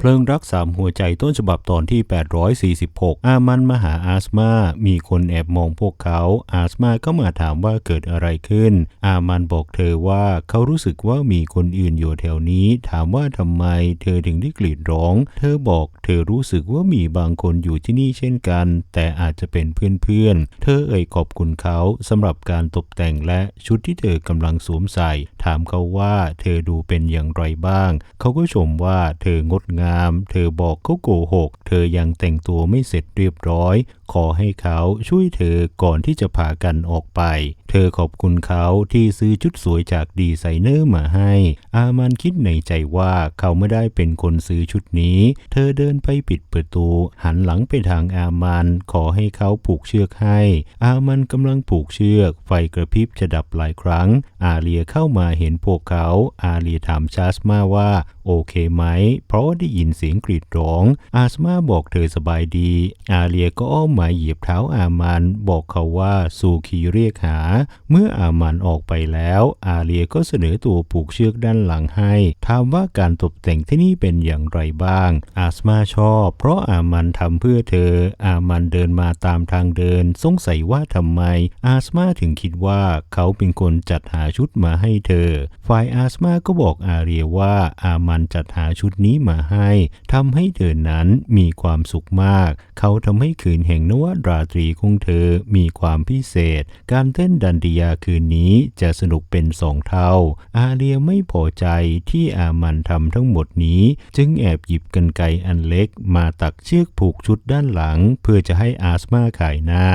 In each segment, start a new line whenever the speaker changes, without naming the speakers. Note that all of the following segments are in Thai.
เพลิงรักสามหัวใจต้นฉบับตอนที่ 846 อามันมาหาอาสมา มีคนแอบมองพวกเขา อาสมาก็มาถามว่าเกิดอะไรขึ้น อามันบอกเธอว่าเขารู้สึกว่ามีคนอื่นอยู่แถวนี้ ถามว่าทำไมเธอถึงได้กรีดร้อง เธอบอกเธอรู้สึกว่ามีบางคนอยู่ที่นี่เช่นกัน แต่อาจจะเป็นเพื่อนๆ เธอเอ่ยขอบคุณเขาสำหรับการตกแต่งและชุดที่เธอกำลังสวมใส่ ถามเขาว่าเธอดูเป็นอย่างไรบ้าง เขาก็ชมว่าเธองดงามเธอบอกเขาโกหก เธอยังแต่งตัวไม่เสร็จเรียบร้อย ขอให้เขาช่วยเธอก่อนที่จะพากันออกไป เธอขอบคุณเขาที่ซื้อชุดสวยจากดีไซเนอร์มาให้ อามันคิดในใจว่าเขาไม่ได้เป็นคนซื้อชุดนี้ เธอเดินไปปิดประตู หันหลังไปทางอามัน ขอให้เขาผูกเชือกให้ อามันกำลังผูกเชือก ไฟกระพริบจะดับหลายครั้ง อาเลียเข้ามาเห็นพวกเขา อาเลียถามชาสมาว่า โอเคไหม เพราะได้ยินเสียงกรีดร้อง อาสมาบอกเธอสบายดี อาเลียก็อ้อมมาเหยียบเท้าอามันบอกเขาว่าซูคีเรียกหา เมื่ออามันออกไปแล้ว อาเลียก็เสนอตัวผูกเชือกด้านหลังให้ถามว่าการตกแต่งที่นี่เป็นอย่างไรบ้าง อาสมาชอบ เพราะอามันทำเพื่อเธอ อามันเดินมาตามทางเดิน สงสัยว่าทำไม อาสมาถึงคิดว่าเขาเป็นคนจัดหาชุดมาให้เธอ ฝ่ายอาสมาก็บอกอาเรียว่าอามันจัดหาชุดนี้มาให้ทำให้เธอนั้นมีความสุขมาก เขาทำให้คืนแห่งนวราตรีของเธอมีความพิเศษ การเต้นดันดียาคืนนี้จะสนุกเป็นสองเท่า อาเรียไม่พอใจที่อามันทำทั้งหมดนี้ จึงแอบหยิบกันไกอันเล็กมาตักเชือกผูกชุดด้านหลัง เพื่อจะให้อาสมาขายหน้า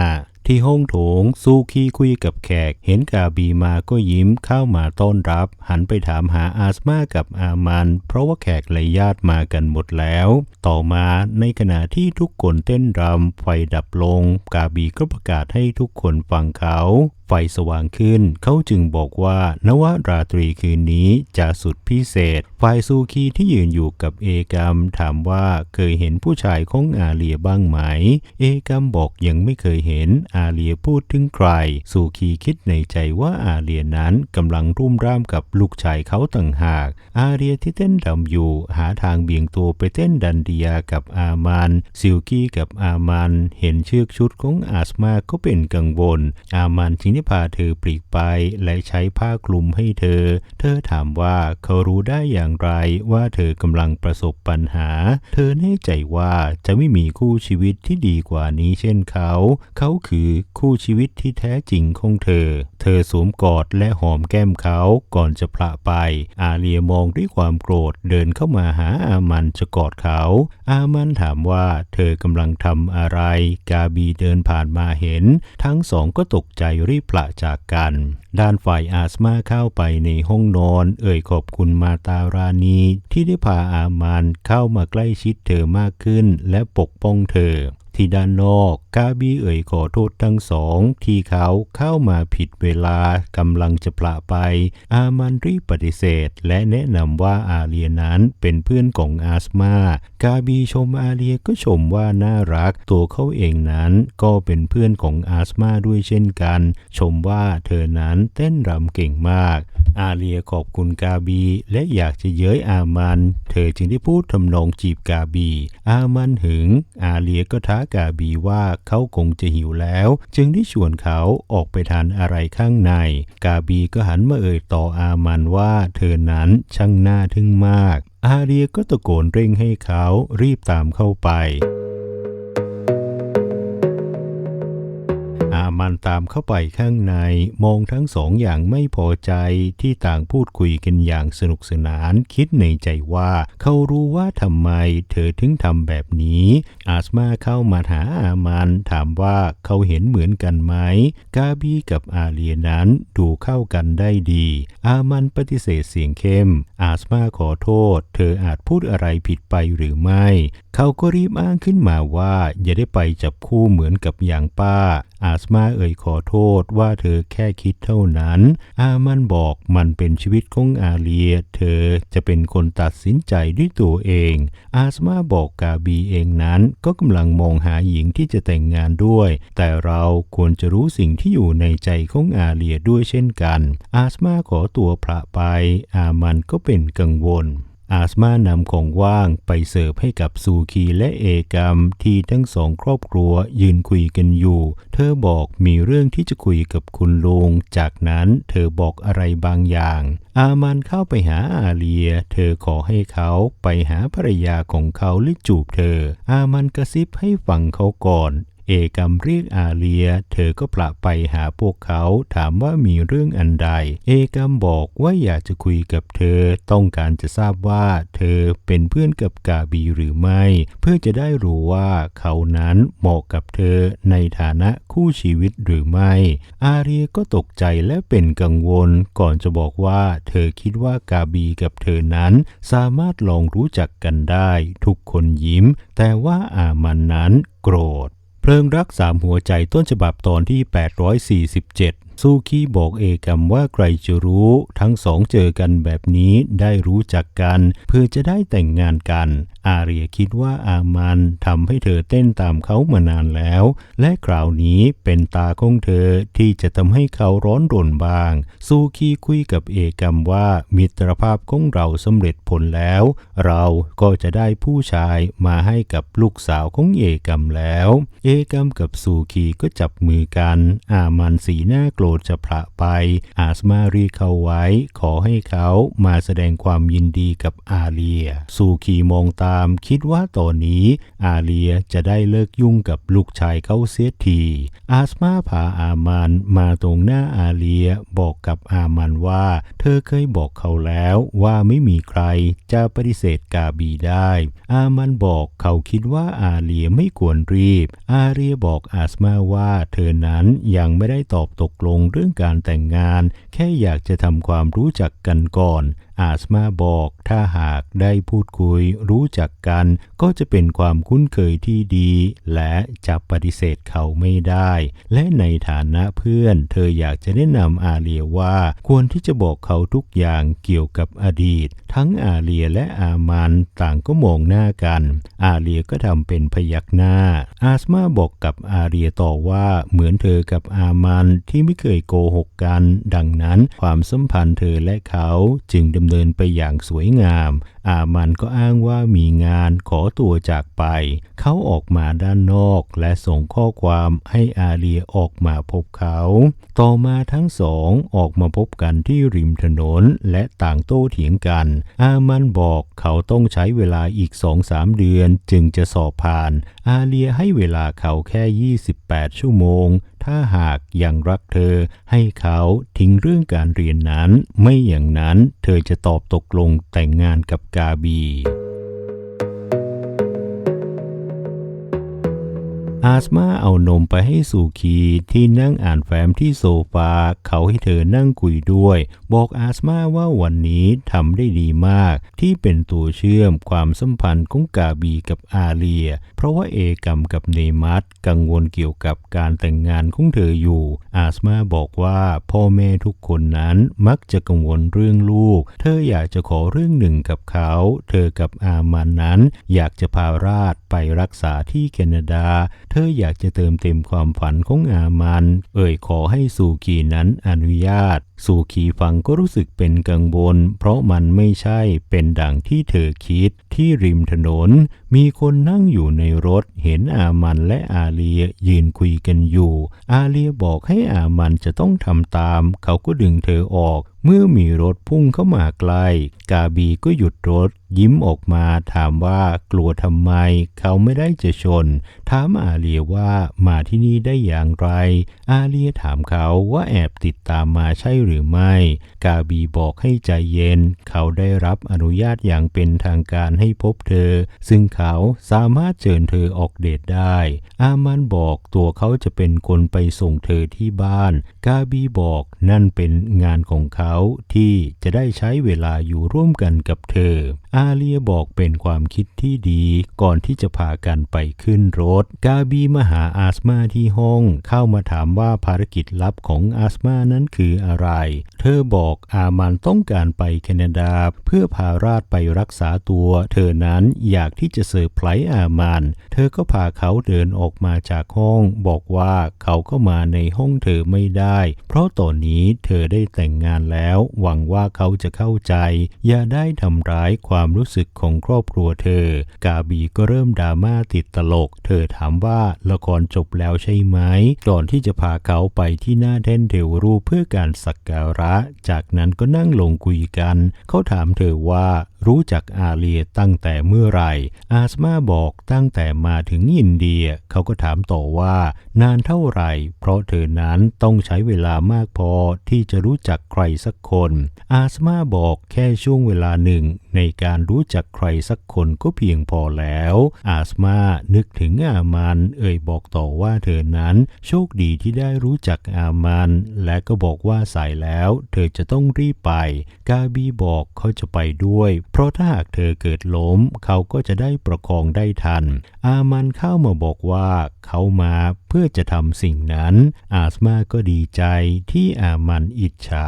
ที่ห้องโถงซูคีคุยกับแขก เห็นกาบีมาก็ยิ้มเข้ามาต้อนรับ หันไปถามหาอาสมากับอามัน เพราะว่าแขกและญาติมากันหมดแล้ว ต่อมาในขณะที่ทุกคนเต้นรำไฟดับลง กาบีก็ประกาศให้ทุกคนฟังเขา ฟสว่างขึ้น เขาจึงบอกว่านวราตรีคืนนี้จะสุดพิเศษ ฝ่ายซูคีที่ยืนอยู่กับเอกรมถามว่าเคยเห็นผู้ชายของอาเลียบ้างไหม เอกรมบอกยังไม่เคยเห็นอาเลียพูดถึงใคร ซูคีคิดในใจว่าอาเลียนั้นกำลังรุ่มร่ามกับลูกชายเขาต่างหาก อาเลียที่เต้นรำอยู่ หาทางเบี่ยงตัวไปเต้นดันเดียกับอามันซิลกี้กับอามันเห็นเชือกชุดของอาสมาก็เป็นกังวล อามันจึงได้พาเธอปลีกไปและใช้ผ้าคลุมให้เธอ เธอถามว่าเขารู้ได้อย่างไรว่าเธอกำลังประสบปัญหา เธอแน่ใจว่าจะไม่มีคู่ชีวิตที่ดีกว่านี้เช่นเขา เขาคือคู่ชีวิตที่แท้จริงของเธอ เธอสวมกอดและหอมแก้มเขาก่อนจะพละไป อาเลียมองด้วยความโกรธเดินเข้ามาหาอามันจะกอดเขาอามันถามว่าเธอกำลังทำอะไร กาบีเดินผ่านมาเห็น ทั้งสองก็ตกใจรีบละจากกัน ด้านฝ่ายอาสมาเข้าไปในห้องนอน เอ่ยขอบคุณมาตารานีที่ได้พาอามันเข้ามาใกล้ชิดเธอมากขึ้นและปกป้องเธอ ที่ด้านนอกกาบีเอ่ยขอโทษทั้งสอง ที่เขาเข้ามาผิดเวลากำลังจะพละไป อามันรีปฏิเสธ และแนะนำว่าอาเลียนั้นเป็นเพื่อนของอาสมากาบีชมอาเลียก็ชมว่าน่ารัก ตัวเขาเองนั้นก็เป็นเพื่อนของอาสมาด้วยเช่นกัน ชมว่าเธอนั้นเต้นรำเก่งมาก อาเลียขอบคุณกาบี และอยากจะเย้ยอามัน เธอจึงได้พูดทำนองจีบกาบี อามันหึง อาเลียก็ท้ากาบีว่าเขาคงจะหิวแล้ว จึงได้ชวนเขาออกไปทานอะไรข้างใน กาบีก็หันมาเอ่ยต่ออามันว่าเธอนั้นช่างน่าทึ่งมาก อาเรียก็ตะโกนเร่งให้เขารีบตามเข้าไป มันตามเข้าไปข้างในมองทั้งสองอย่างไม่พอใจที่ต่างพูดคุยกันอย่างสนุกสนานคิดในใจว่า เขารู้ว่าทำไมเธอถึงทำแบบนี้ อาสมาเข้ามาหาอามันถามว่าเขาเห็นเหมือนกันไหม กาบีกับอาเลียนั้นดูเข้ากันได้ดี อามันปฏิเสธเสียงเข้ม อาสมาขอโทษ เธออาจพูดอะไรผิดไปหรือไม่ เขาก็รีบอ้างขึ้นมาว่าอย่าได้ไปจับคู่เหมือนกับอย่างป้า อาสมาเอ่ยขอโทษว่าเธอแค่คิดเท่านั้น อามันบอกมันเป็นชีวิตของอาเลีย เธอจะเป็นคนตัดสินใจด้วยตัวเอง อาสมาบอกกาบีเองนั้นก็กำลังมองหาหญิงที่จะแต่งงานด้วย แต่เราควรจะรู้สิ่งที่อยู่ในใจของอาเลียด้วยเช่นกัน อาสมาขอตัวพระไป อามันก็เป็นกังวล อาสมานำของว่างไปเสิร์ฟให้กับซูคีและเอกรมที่ทั้งสองครอบครัวยืนคุยกันอยู่ เธอบอกมีเรื่องที่จะคุยกับคุณลุง จากนั้นเธอบอกอะไรบางอย่าง อามันเข้าไปหาอาเลีย เธอขอให้เขาไปหาภรรยาของเขาและจูบเธอ อามันกระซิบให้ฟังเขาก่อน เอกรมเรียกอาเลีย เธอก็ปละไปหาพวกเขา ถามว่ามีเรื่องอันใด เอกรมบอกว่าอยากจะคุยกับเธอ ต้องการจะทราบว่า เธอเป็นเพื่อนกับกาบีหรือไม่ เพื่อจะได้รู้ว่าเขานั้นเหมาะกับเธอในฐานะคู่ชีวิตหรือไม่ อาเรียก็ตกใจและเป็นกังวล ก่อนจะบอกว่า เธอคิดว่ากาบีกับเธอนั้นสามารถลองรู้จักกันได้ ทุกคนยิ้ม แต่ว่าอามันนั้นโกรธ เพลิงรักสามหัวใจต้นฉบับตอนที่ 847 ซูคีบอกเอกรมว่าใครจะรู้ ทั้งสองเจอกันแบบนี้ได้รู้จักกัน เพื่อจะได้แต่งงานกัน อาเรียคิดว่าอามันทำให้เธอเต้นตามเขามานานแล้ว และคราวนี้เป็นตาของเธอที่จะทำให้เขาร้อนรนบ้าง ซูคีคุยกับเอกรมว่ามิตรภาพของเราสำเร็จผลแล้ว เราก็จะได้ผู้ชายมาให้กับลูกสาวของเอกรมแล้ว เอกรมกับซูคีก็จับมือกัน อามันสีหน้าโกรธจะพระไป อาสมาเรียกเขาไว้ ขอให้เขามาแสดงความยินดีกับอาเลีย ซูคีมองตามคิดว่าตอนนี้อาเลียจะได้เลิกยุ่งกับลูกชายเขาเสียที อาสมาพาอามันมาตรงหน้าอาเลียบอกกับอามันว่า เธอเคยบอกเขาแล้วว่าไม่มีใครจะปฏิเสธกาบีได้ อามันบอกเขาคิดว่าอาเลียไม่ควรรีบ อาเลียบอกอาสมาว่าเธอนั้นยังไม่ได้ตอบตกลงเรื่องการแต่งงาน แค่อยากจะทำความรู้จักกันก่อน อาสมาบอกถ้าหากได้พูดคุยรู้จักกัน ก็จะเป็นความคุ้นเคยที่ดี และจะปฏิเสธเขาไม่ได้ และในฐานะเพื่อน เธออยากจะแนะนำอาเลียว่าควรที่จะบอกเขาทุกอย่างเกี่ยวกับอดีต ทั้งอาเลียและอามันต่างก็มองหน้ากัน อาเลียก็ทำเป็นพยักหน้า อาสมาบอกกับอาเลียต่อว่าเหมือนเธอกับอามันที่ไม่เคยโกหกกัน ดังนั้นความสัมพันธ์เธอและเขาจึงดำเนินไปอย่างสวยงาม อามันก็อ้างว่ามีงานขอตัวจากไป เขาออกมาด้านนอก และส่งข้อความให้อาเลียออกมาพบเขา ต่อมาทั้งสองออกมาพบกันที่ริมถนนและต่างโต้เถียงกัน อามันบอกเขาต้องใช้เวลาอีกสองสามเดือนจึงจะสอบผ่าน อาเลียให้เวลาเขาแค่ 28 ชั่วโมง ถ้าหากยังรักเธอ ให้เขาทิ้งเรื่องการเรียนนั้น ไม่อย่างนั้นเธอจะตอบตกลงแต่งงานกับกาบี อาสมาเอานมไปให้สุคีที่นั่งอ่านแฟ้มที่โซฟาเขาให้เธอนั่งคุยด้วย บอกอาสมาว่าวันนี้ทำได้ดีมาก ที่เป็นตัวเชื่อมความสัมพันธ์ของกาบีกับอาเลีย เพราะว่าเอกรมกับเนมัสกังวลเกี่ยวกับการแต่งงานของเธออยู่ อาสมาบอกว่าพ่อแม่ทุกคนนั้นมักจะกังวลเรื่องลูก เธออยากจะขอเรื่องหนึ่งกับเขา เธอกับอามันนั้น อยากจะพาราชไปรักษาที่แคนาดาเธออยากจะเติมเต็มความฝันของอามัน เอ่ยขอให้สูกีนั้นอนุญาต สูกีฟังก็รู้สึกเป็นกังวล เพราะมันไม่ใช่เป็นดังที่เธอคิด ที่ริมถนน มีคนนั่งอยู่ในรถ เห็นอามันและอาเลียยืนคุยกันอยู่ อาเลียบอกให้อามันจะต้องทำตาม เขาก็ดึงเธอออก เมื่อมีรถพุ่งเข้ามาใกล้ กาบีก็หยุดรถ ยิ้มออกมาถามว่ากลัวทำไม เขาไม่ได้จะชน ถามอาเลียว่ามาที่นี่ได้อย่างไร อาเลียถามเขาว่าแอบติดตามมาใช่หรือไม่ กาบีบอกให้ใจเย็น เขาได้รับอนุญาตอย่างเป็นทางการให้พบเธอ ซึ่งเขาสามารถเชิญเธอออกเดทได้ อามันบอกตัวเขาจะเป็นคนไปส่งเธอที่บ้าน กาบีบอกนั่นเป็นงานของเขาาที่จะได้ใช้เวลาอยู่ร่วมกันกับเธอ อาเลียบอกเป็นความคิดที่ดีก่อนที่จะพากันไปขึ้นรถ กาบีมาหาอาสมาที่ห้อง เข้ามาถามว่าภารกิจลับของอาสมานั้นคืออะไร เธอบอกอามันต้องการไปแคนาดา เพื่อพาราชไปรักษาตัว เธอนั้นอยากที่จะเซอร์ไพรส์อามัน เธอก็พาเขาเดินออกมาจากห้อง บอกว่าเขาเข้ามาในห้องเธอไม่ได้ เพราะตอนนี้เธอได้แต่งงานแล้วแล้ว หวังว่าเขาจะเข้าใจ อย่าได้ทำร้ายความรู้สึกของครอบครัวเธอ กาบีก็เริ่มดราม่าติดตลก เธอถามว่าละครจบแล้วใช่ไหม ก่อนที่จะพาเขาไปที่หน้าแท่นเทวรูปเพื่อการสักการะ จากนั้นก็นั่งลงคุยกัน เขาถามเธอว่ารู้จักอาเลียตั้งแต่เมื่อไหร่ อาสมาบอกตั้งแต่มาถึงอินเดีย เขาก็ถามต่อว่านานเท่าไหร่ เพราะเธอนั้นต้องใช้เวลามากพอที่จะรู้จักใครสักคน อาสมาบอกแค่ช่วงเวลาหนึ่ง ในการรู้จักใครสักคนก็เพียงพอแล้ว อาสมานึกถึงอามัน เอ่ยบอกต่อว่าเธอนั้น โชคดีที่ได้รู้จักอามัน และก็บอกว่าสายแล้ว เธอจะต้องรีบไป กาบีบอกเขาจะไปด้วย เพราะถ้าหากเธอเกิดล้ม เขาก็จะได้ประคองได้ทัน อามันเข้ามาบอกว่าเขามาเพื่อจะทำสิ่งนั้น อาสมาก็ดีใจที่อามันอิจฉา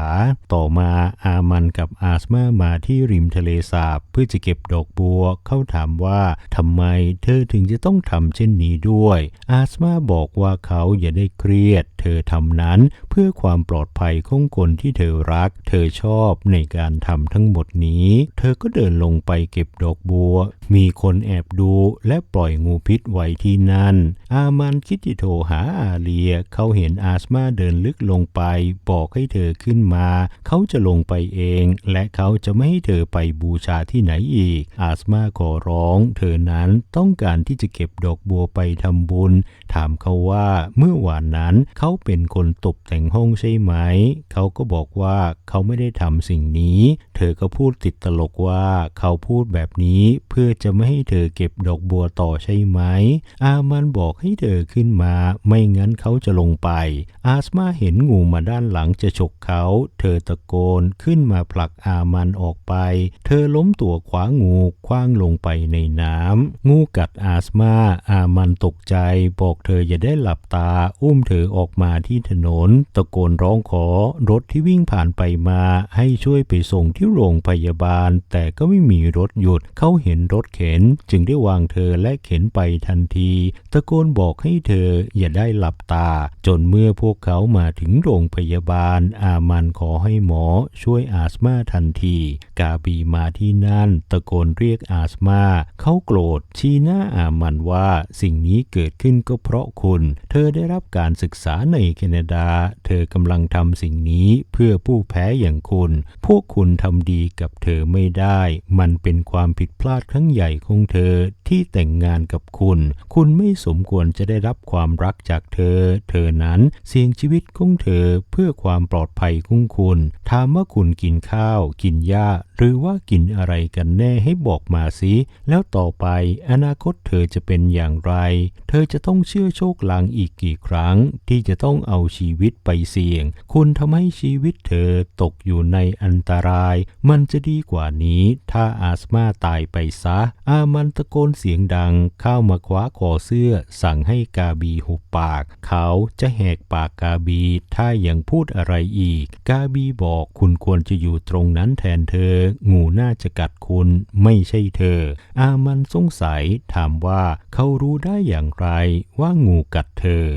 ต่อมาอามันกับอาสมามาที่ริมทะเลสาบเพื่อจะเก็บดอกบัว เขาถามว่าทำไมเธอถึงจะต้องทำเช่นนี้ด้วย อาสมาบอกว่าเขาอย่าได้เครียด เธอทำนั้นเพื่อความปลอดภัยของคนที่เธอรัก เธอชอบในการทำทั้งหมดนี้ เธอก็เดินลงไปเก็บดอกบัว มีคนแอบดูและปล่อยงูพิษไว้ที่นั่น อามันคิดที่โทรหาอาเลีย เขาเห็นอาสมาเดินลึกลงไป บอกให้เธอขึ้นมา เขาจะลงไปเอง และเขาจะไม่ให้เธอไปบูชาที่ไหนอีก อาสมาขอร้อง เธอนั้นต้องการที่จะเก็บดอกบัวไปทำบุญ ถามเขาว่าเมื่อวานนั้นเขาเป็นคนตกแต่งห้องใช่ไหม เขาก็บอกว่าเขาไม่ได้ทำสิ่งนี้ เธอก็พูดติดตลกว่าเขาพูดแบบนี้เพื่อจะไม่ให้เธอเก็บดอกบัวต่อใช่ไหม อามันบอกให้เธอขึ้นมา ไม่งั้นเขาจะลงไป อาสมาเห็นงูมาด้านหลังจะฉกเขา เธอตะโกนขึ้นมาผลักอามันออกไป เธอล้มตัวขวางูคว้างลงไปในน้ำ งูกัดอาสมาอามันตกใจ บอกเธออย่าได้หลับตา อุ้มเธอออกมาที่ถนน ตะโกนร้องขอรถที่วิ่งผ่านไปมาให้ช่วยไปส่งที่โรงพยาบาล แต่ก็ไม่มีรถหยุด เขาเห็นรถเข็น จึงได้วางเธอและเข็นไปทันที ตะโกนบอกให้เธออย่าได้หลับตา จนเมื่อพวกเขามาถึงโรงพยาบาล อามันขอให้หมอช่วยอาสมาทันทีกาบีมาที่นั่น ตะโกนเรียกอาสมาเขาโกรธชี้หน้าอามันว่าสิ่งนี้เกิดขึ้นก็เพราะคุณ เธอได้รับการศึกษาในแคนาดา เธอกำลังทำสิ่งนี้เพื่อผู้แพ้อย่างคุณ พวกคุณทำดีกับเธอไม่ได้ มันเป็นความผิดพลาดครั้งใหญ่ของเธอที่แต่งงานกับคุณ คุณไม่สมควรจะได้รับความรักจากเธอ เธอนั้นเสี่ยงชีวิตของเธอเพื่อความปลอดภัยของคุณ ถามว่าคุณกินข้าว กินหญ้า หรือว่ากินอะไรกันแน่ให้บอกมาสิแล้วต่อไปอนาคตเธอจะเป็นอย่างไร เธอจะต้องเชื่อโชคลางอีกกี่ครั้ง ที่จะต้องเอาชีวิตไปเสี่ยง คุณทำให้ชีวิตเธอตกอยู่ในอันตราย มันจะดีกว่านี้ ถ้าอาสมาตายไปซะ อามันตะโกนเสียงดังเข้ามาคว้าคอเสื้อ สั่งให้กาบีหุบปาก เขาจะแหกปากกาบีถ้ายังพูดอะไรอีก กาบีบอกคุณควรจะอยู่ตรงนั้นแทนเธออ งูน่าจะกัดคุณไม่ใช่เธอ อามันสงสัยถามว่าเขารู้ได้อย่างไรว่างูกัดเธอ